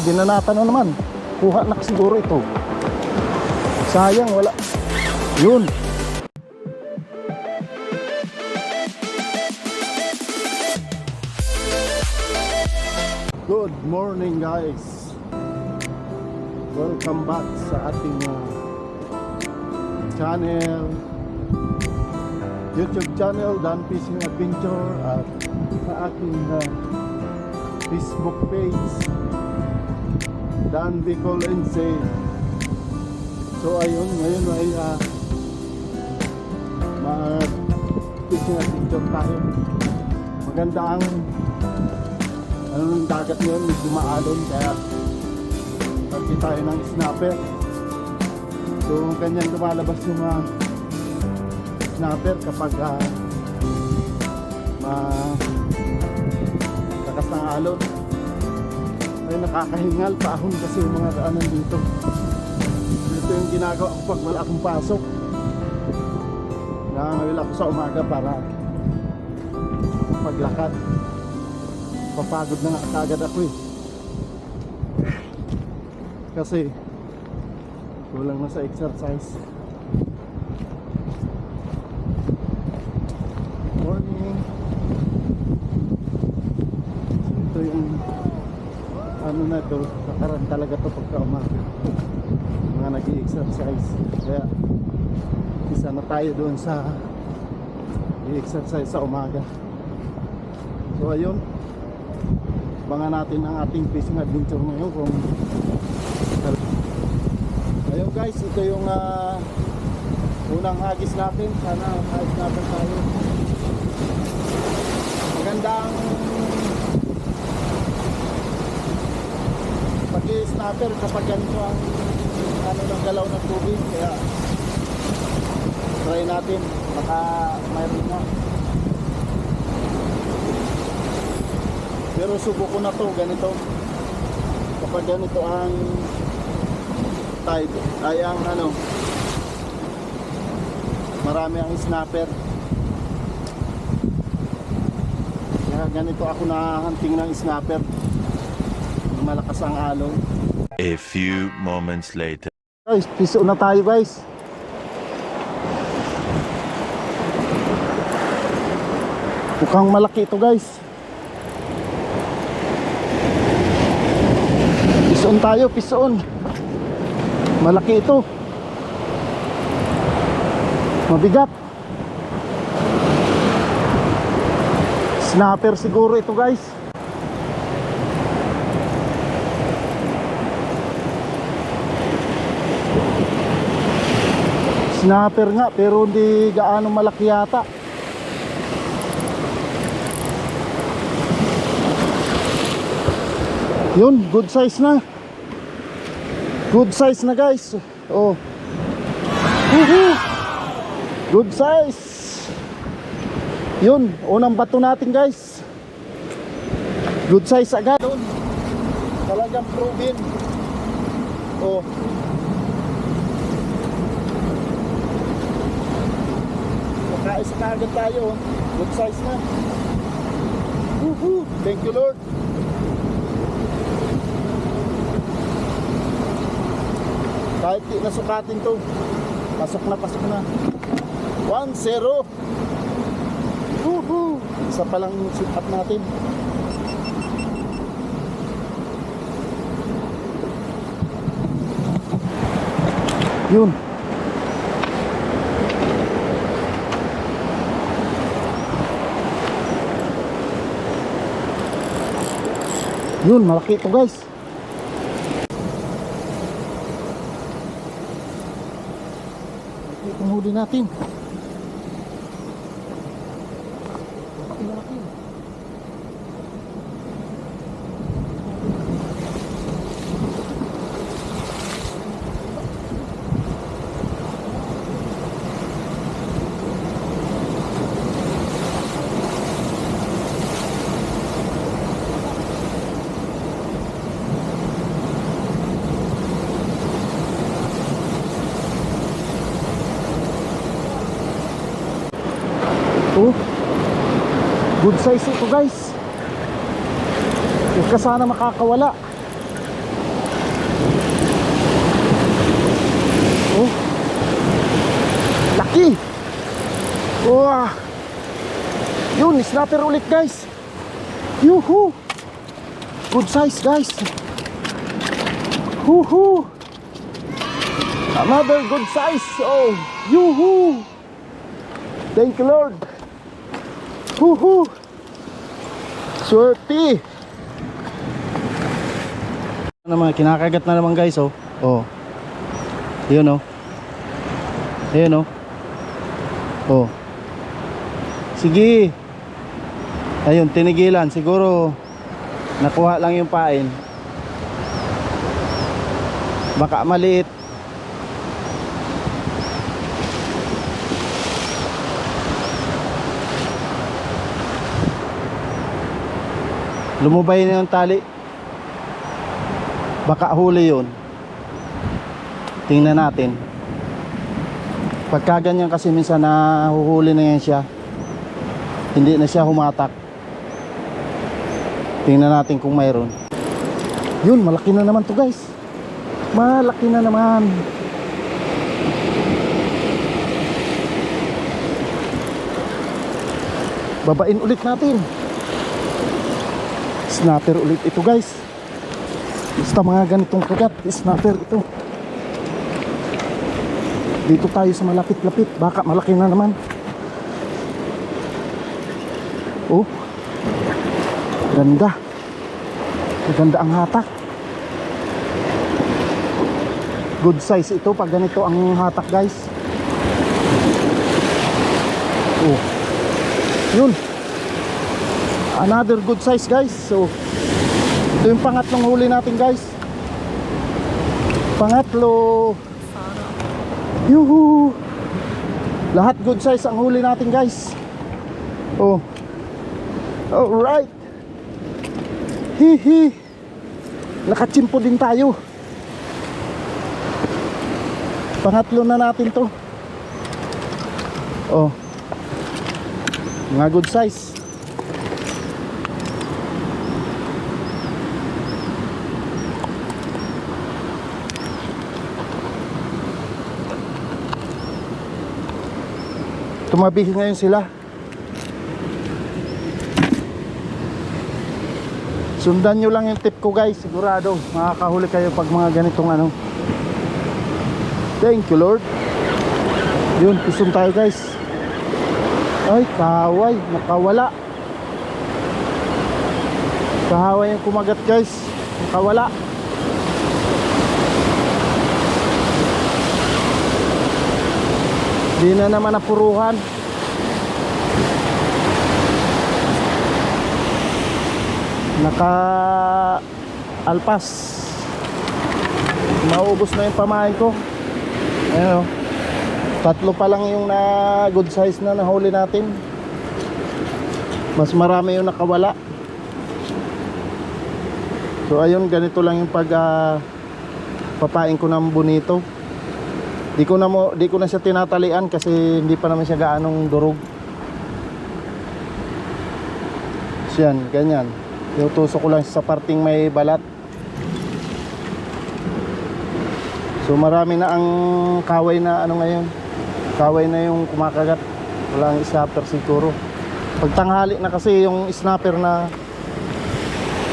binanata na naman. Kuha na siguro ito. Sayang, wala. Yun. Good morning guys. Welcome back sa ating uh, channel. YouTube channel Dan Fishing Adventure at sa aking uh, Facebook page Dan Bicol Insane. So ayun, ngayon ay uh, mag fishing adventure tayo. Maganda ang ano ng dagat ngayon, medyo maalon kaya pagki tayo ng snapper. So ganyan lumalabas yung mga snapper kapag uh, ma Ay nakakahingal paahon kasi yung mga daanan dito. Ito yung ginagawa ko pag wala akong pasok. Nangangawil ako sa umaga para paglakad. Papagod na nga kagad ako eh. Kasi kulang na sa exercise. Morning. Ito yung ano na to, kakaran talaga to pagka umaga. Mga nag-exercise. Kaya isa na tayo doon sa i-exercise sa umaga. So ayun, abangan natin ang ating fishing adventure ngayon kung ayun guys, ito yung ah, unang hagis natin. Sana hagis natin tayo. Magandang pag-snapper kapag ganito ang ano ng galaw ng tubig. Kaya try natin. Baka mayroon na. Pero subo ko na to ganito. Kapag ganito ang tide, ay ang ano, marami ang snapper. Kaya ganito ako nahahunting ng snapper. Malakas ang alon. A few moments later. Guys, piso na tayo guys. Mukhang malaki ito guys. Pison tayo, pison. Malaki ito. Mabigat. Snapper siguro ito guys. Snapper nga pero hindi gaano malaki yata. Yun, good size na. Good size na guys. Oh. Good size. Yun, unang bato natin guys. Good size agad. Talagang proven. Oh. Nakaisa na agad tayo. Good size na. Woohoo! Thank you Lord. Kahit di nasukatin to. Pasok na, pasok na. 1-0. Woohoo! Isa pa lang sit up natin. Yun. Yun, malaki ito guys. Ito huli natin. good size ito guys. Huwag ka sana makakawala. Oh. Laki! Wow yun snapper ulit guys. Yuhu! Good size guys. Huhu another good size. Oh yuhu! Thank you lord. Woohoo! Swerte! Naman, kinakagat na naman guys oh. Oh. Yun oh. Ayun oh. Oh. Sige. Ayun, tinigilan. Siguro nakuha lang yung pain. Baka maliit. Lumubay na yung tali. Baka huli yun. Tingnan natin. Pagka ganyan kasi minsan nahuhuli na yan siya. Hindi na siya humatak. Tingnan natin kung mayroon. Yun, malaki na naman to guys. Malaki na naman. Babain ulit natin. Snapper ulit ito guys. Basta mga ganitong kagat, snapper ito. Dito tayo sa malapit-lapit. Baka malaki na naman. Oh. Ganda. Maganda ang hatak. Good size ito pag ganito ang hatak guys. Oh. Yun. Another good size guys. So ito yung pangatlong huli natin guys. Pangatlo. Yuhu! Lahat good size ang huli natin guys. Oh. Alright. Hihi. Nakachimpo din tayo. Pangatlo na natin to. Oh. Mga good size. Tumabi ngayon sila. Sundan nyo lang yung tip ko guys. Sigurado makakahuli kayo pag mga ganitong ano. Thank you Lord. Yun, pisong tayo guys. Ay, kahaway. Nakawala. Kahaway yung kumagat guys. Nakawala. Di na naman napuruhan. Naka alpas. Maubos na yung pamain ko. Ayun oh. Tatlo pa lang yung na good size na nahuli natin. Mas marami yung nakawala. So ayun, ganito lang yung pag ah, papain ko ng bonito. Di ko na mo di ko na siya tinatalian kasi hindi pa naman siya gaanong durog. So yan, ganyan. Iutusok ko lang sa parting may balat. So marami na ang kaway na ano ngayon. Kaway na yung kumakagat. Walang snapper siguro. Pag tanghali na kasi yung snapper na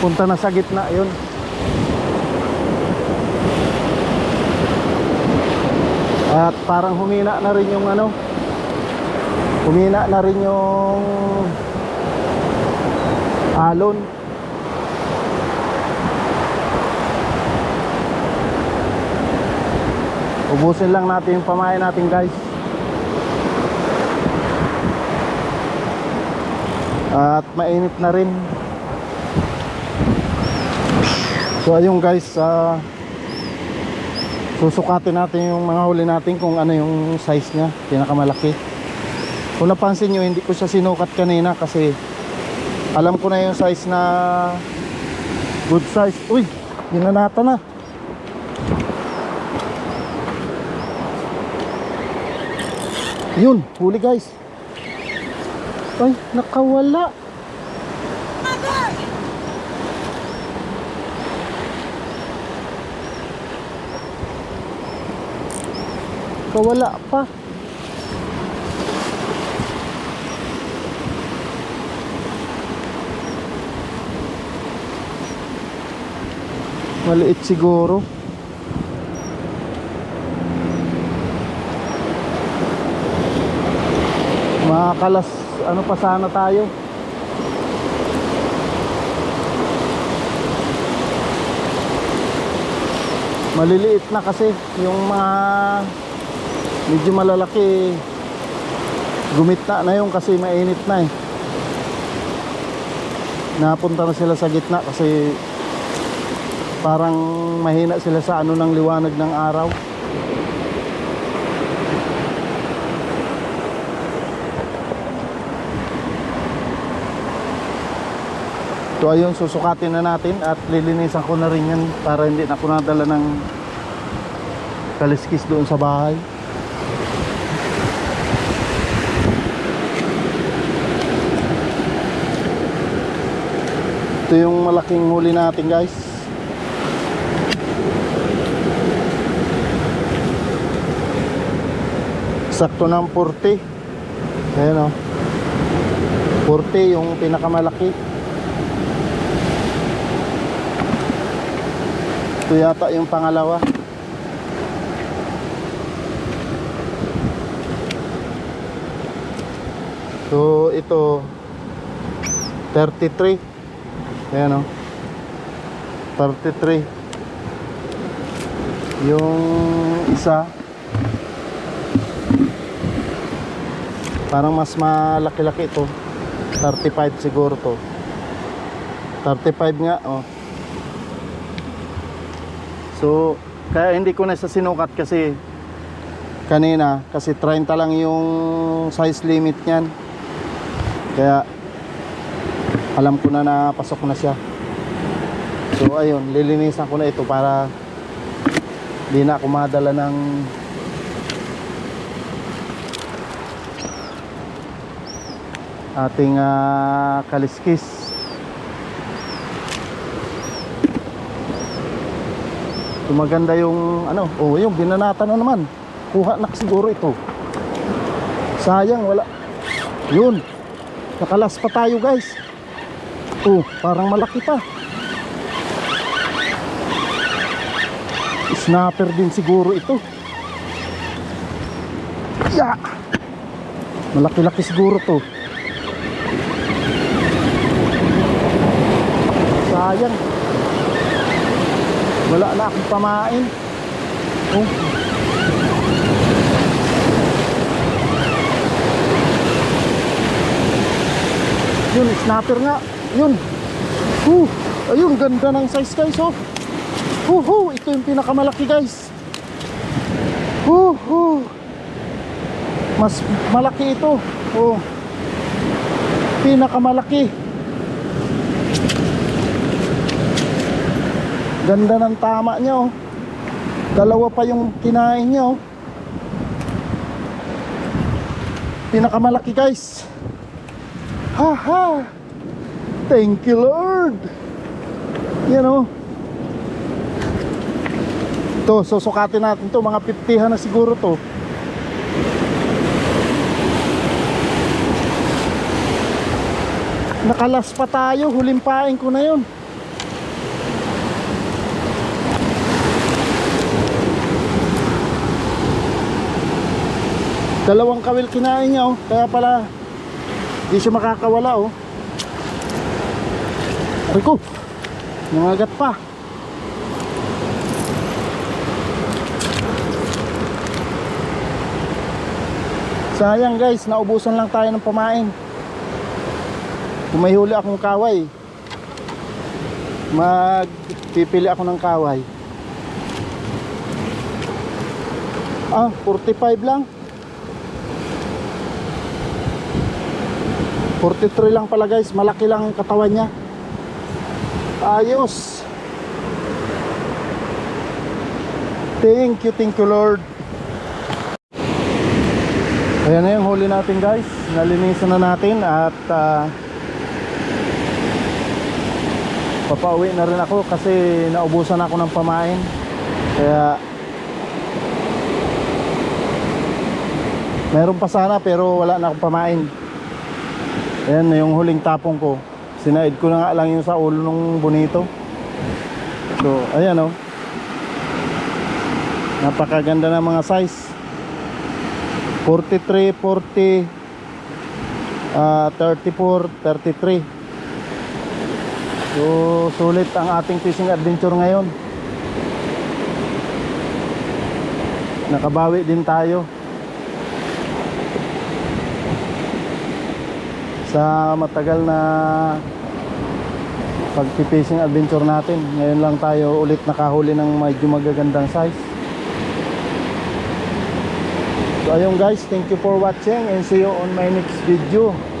punta na sa gitna yun. At parang humina na rin yung ano Humina na rin yung alon. Ubusin lang natin yung pamain natin guys. At mainit na rin. So ayun guys ah susukatin natin yung mga huli natin kung ano yung size niya pinakamalaki. Kung napansin nyo hindi ko siya sinukat kanina kasi alam ko na yung size na good size. Uy ginanata na. Yun huli guys. Ay nakawala Kawala pa. Maliit siguro. mga Makakalas ano pa sana tayo. maliliit na kasi yung mga medyo malalaki gumita na yung kasi mainit na eh. Napunta na sila sa gitna kasi parang mahina sila sa ano ng liwanag ng araw. So ayun, susukatin na natin at lilinisan ko na rin yan para hindi na ako nadala ng kaliskis doon sa bahay. Ito yung malaking huli natin guys. Sakto ng 40. Ayan o. 40 yung pinakamalaki. Ito yata yung pangalawa. So ito 33. Ayan o. 33. Yung isa parang mas malaki-laki ito. 35 siguro to. 35 nga oh. So, kaya hindi ko na sa sinukat kasi kanina kasi 30 lang yung size limit niyan. Kaya alam ko na na pasok na siya. So ayun, lilinisan ko na ito para di na ako madala ng ating ah, kaliskis. So, maganda yung ano, oh yung binanata na naman. Kuha na siguro ito. Sayang wala. Yun. Nakalas pa tayo guys. Oh, parang malaki pa. Snapper din siguro ito. Ya. Malaki-laki siguro to. Sayang. Wala na akong pamain. Oh. Yun, snapper nga. Yun. Uh, ayun, ganda ng size guys, oh. Uh, ito yung pinakamalaki guys. Uh. Mas malaki ito. Oh. Pinakamalaki. Ganda ng tama niya, oh. Dalawa pa yung kinain niya, oh. Pinakamalaki guys. Haha. Thank you, Lord. Yan oh. Ito, susukatin natin to Mga 50 na siguro to. Nakalas pa tayo. Huling paing ko na yun. Dalawang kawil kinain niya oh. Kaya pala Di siya makakawala oh. Rico. Nangagat pa. Sayang guys, naubusan lang tayo ng pamain. Kung may huli akong kaway, magpipili ako ng kaway. Ah, 45 lang. 43 lang pala guys, malaki lang ang katawan niya. Ayos. Thank you, thank you Lord. Ayan na yung huli natin guys. Nalinisan na natin at ah, papauwi na rin ako kasi naubusan ako ng pamain. Kaya meron pa sana pero wala na akong pamain. Ayan na yung huling tapong ko. Sinaid ko na nga lang yung sa ulo ng bonito. So, ayan oh. Napakaganda ng mga size. 43, 40, ah, 34, 33. So, sulit ang ating fishing adventure ngayon. Nakabawi din tayo. Sa matagal na pag-fishing adventure natin. Ngayon lang tayo ulit nakahuli ng medyo magagandang size. So ayun guys, thank you for watching and see you on my next video.